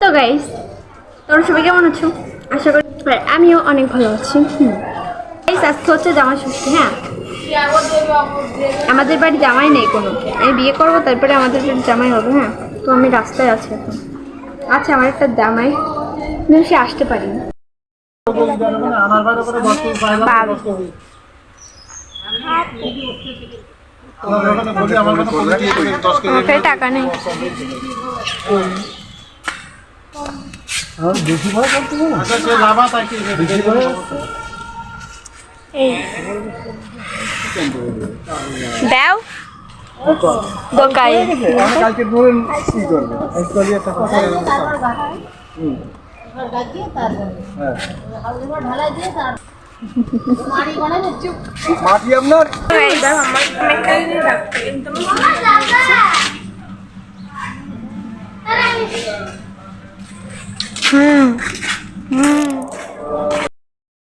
তো গাইস তোমরা সবাই কেমন আছো? আশা করি আমিও অনেক ভালো আছি। গাইস আজকে হচ্ছে জামাই ষষ্ঠী হ্যাঁ? আমাদের বাড়ি জামাই নেই কোনো। আমি বিয়ে করব তারপরে আমাদের বাড়ি জামাই হবে হ্যাঁ? তো আমি রাস্তায় আছি এখন। আচ্ছা আমার একটা জামাই। কিন্তু সে আসতে পারিনি। বাবা। আমার কাছে টাকা নেই এই দাও দোকাই কালকে ধরেন কি করবে অ্যাকচুয়ালি একটা কথা মাটি আপনার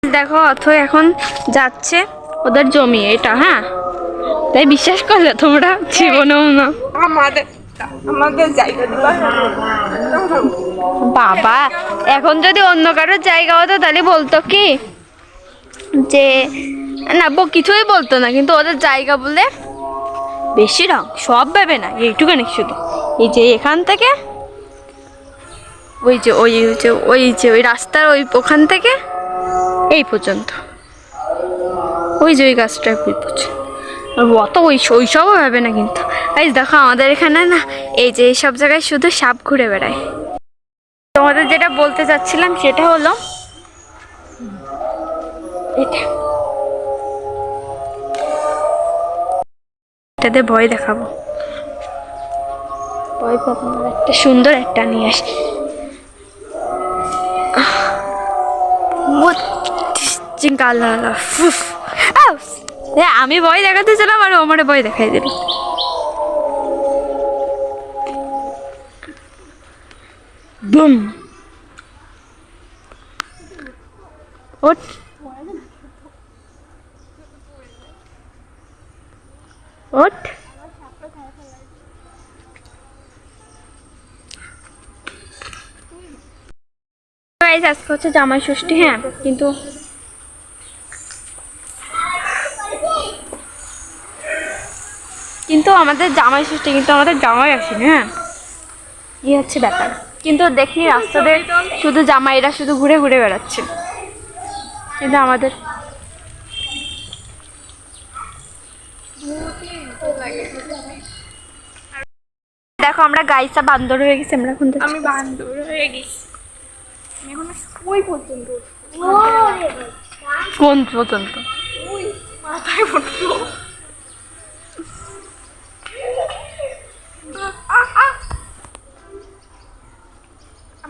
দেখো অথই এখন যাচ্ছে ওদের জমি এটা হ্যাঁ? তাই বিশ্বাস করলে তোমরা? জীবনেও না। আমাদের আমাদের জায়গা বাবা এখন যদি অন্য কারোর জায়গা হতো তাহলে বলতো কি? যে না বো কিছুই বলতো না কিন্তু ওদের জায়গা বলে বেশি রং সব ভেবে না এইটুখানি শুধু। এই যে এখান থেকে ওই যে ওই যে ওই যে, ওই রাস্তার ওই ওখান থেকে এই পর্যন্ত। ওই যে, ওই গাছটা ওই পর্যন্ত। অত ওই ওইসবও হবে না কিন্তু। এই দেখো আমাদের এখানে না, এই যে এইসব জায়গায় শুধু সাপ ঘুরে বেড়ায়। তোমাদের যেটা বলতে চাচ্ছিলাম সেটা হলো, এটা। এটাতে ভয় দেখাবো। ভয় পাবো একটা সুন্দর একটা নিয়ে আসি। চিঙ্কালা আমি ভয় দেখাতে ছিলাম আর আমারে ভয় দেখাই দিল। বুম। ওঠ। Guys, আজকে হচ্ছে জামাই ষষ্ঠী হ্যাঁ কিন্তু কিন্তু আমাদের জামাই ষষ্ঠী কিন্তু আমাদের জামাই আসেনি হ্যাঁ? এই হচ্ছে ব্যাপার। কিন্তু দেখি রাস্তাতে শুধু জামাইরা শুধু ঘুরে ঘুরে বেড়াচ্ছে। কিন্তু আমাদের দেখো আমরা গাইসা বান্দর হয়ে গেছি আমরা এখন আমি বান্দর হয়ে গেছি। এখন ওই পর্যন্ত কোন পর্যন্ত? মাথায় পড়ল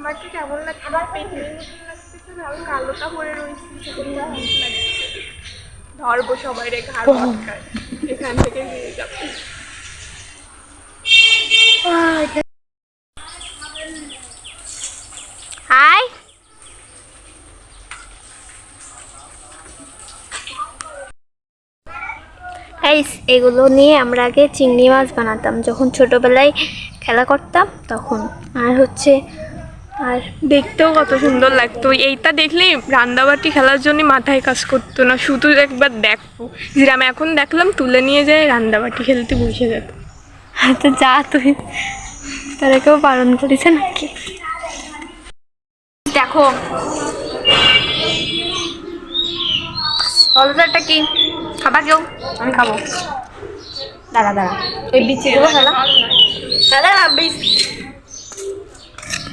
আমার কেমন লাগছে আমার পেটের মতন লাগতেছে না আমি কালোটা পরে রয়েছি সেখানে লাগছে। ধরবো সবাই রে ঘাড় পাটকায় এখান থেকে নিয়ে যাব। হাই। গাইস এগুলো নিয়ে আমরা আগে চিংড়ি মাছ বানাতাম। যখন ছোটবেলায় খেলা করতাম তখন। আর হচ্ছে আর দেখতেও কত সুন্দর লাগতো। এইটা দেখলেই রান্দাবাটি খেলার জন্য মাথায় কাজ করতো না শুধু একবার দেখব যেরকম এখন দেখলাম তুলে নিয়ে যায় রান্দাবাটি খেলতে বসে যেত তো যা তুই। তারা কেউ পালন করেছে নাকি? দেখো। এটা কি? খাবা কেউ? আমি খাব। দাঁড়া দাঁড়া। এই বিচিগুলো দাঁড়া বিচ।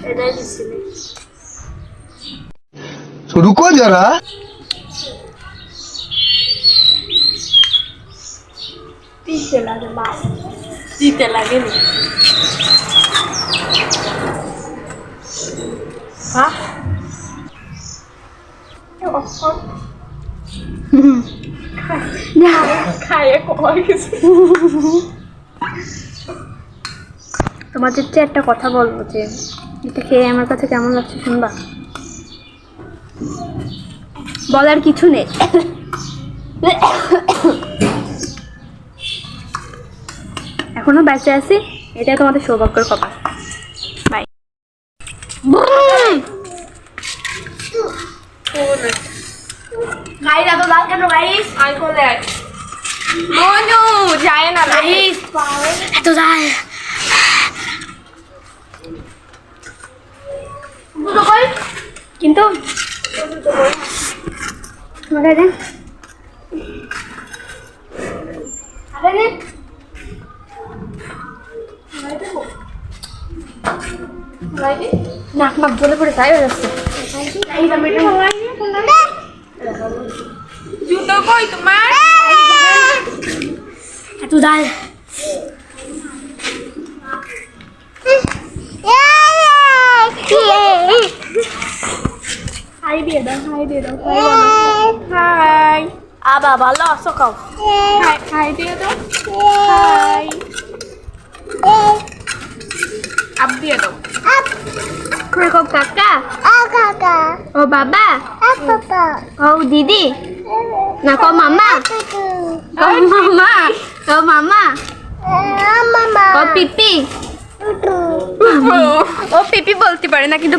এটাই বিচি रुको जरा দিতে লাগে বাস দিতে লাগে নি হ্যাঁ খাইয়ে কমার কিছু তোমাদের যে একটা কথা বলবো যে এটা খেয়ে আমার কাছে কেমন লাগছে শুনবা? বলার কিছু নেই। এখনও বেঁচে আছি এটা তোমাদের সৌভাগ্যের কপাল ভাই গাইস এত লাল কেন ভাই আই কল যায় না গাইস এত যায় কিন্তু আমাকে দেন আরে নে নাক মাক জ্বলে পড়ে তাই হয়ে যাচ্ছে জুতো কই তোমার এত ডাল হাই দিয়ে দাও হাই দিয়ে দাও হাই আবা ভালো আছো খাও হাই হাই দিয়ে দাও হাই আপ দিয়ে দাও কো কাকা ও বাবা ও দিদি না কো মামা ও মামা ও মামা ও পিপি ও পিপি বলতে পারে না কিন্তু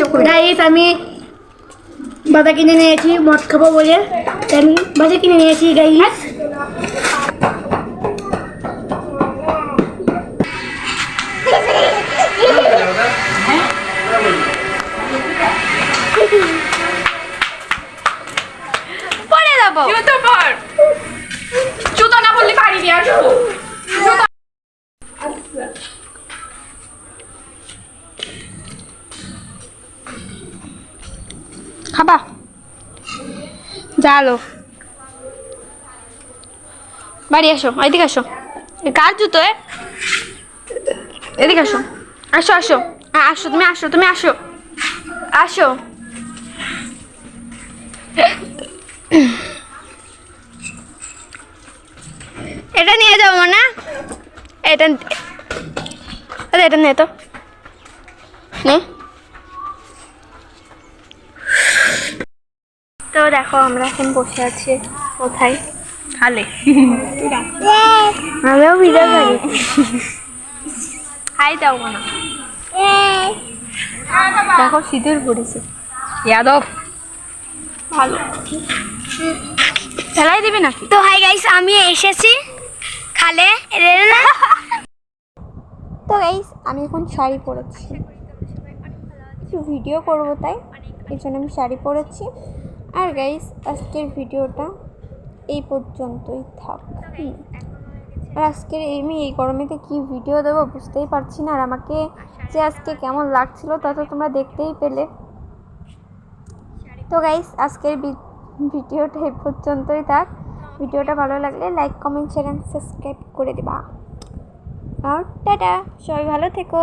পুপু গাইস আমি বাধা কিনে নিয়েছি, মদ খাব বলে। তাই আমি বাজা কিনে নিয়েছি গাইস জালো বাড়ি আসো এদিকে আসো। কার জুতো এ? এদিকে আসো। আসো আসো। আ, আসো তুমি আসো তুমি আসো। আসো। এটা নিয়ে যাব না এটা এটা নিয়ে তো। নে। দেখো আমরা এখন বসে আছি। কোথায়? খালে। আমিও ভিডিও করি হাই দাও না। দেখো সিঁদুর পড়েছে। যাদব। ভালো। ফেলাই দিবি নাকি? তো হাই গাইস আমি এসেছি খালে। তো গাইস আমি এখন শাড়ি পরেছি। কিছু ভিডিও করব তাই এই জন্য আমি শাড়ি পরেছি। আর গাইস আজকের ভিডিওটা এই পর্যন্তই থাক। আর আজকের আমি এই গরমেতে কি ভিডিও দেবো বুঝতেই পারছি না। আর আমাকে যে আজকে কেমন লাগছিল তা তো তোমরা দেখতেই পেলে। তো গাইস আজকের ভিডিওটা এই পর্যন্তই থাক। ভিডিওটা ভালো লাগলে like comment share and subscribe করে দেবা। আর টাটা! সবাই ভালো থেকো।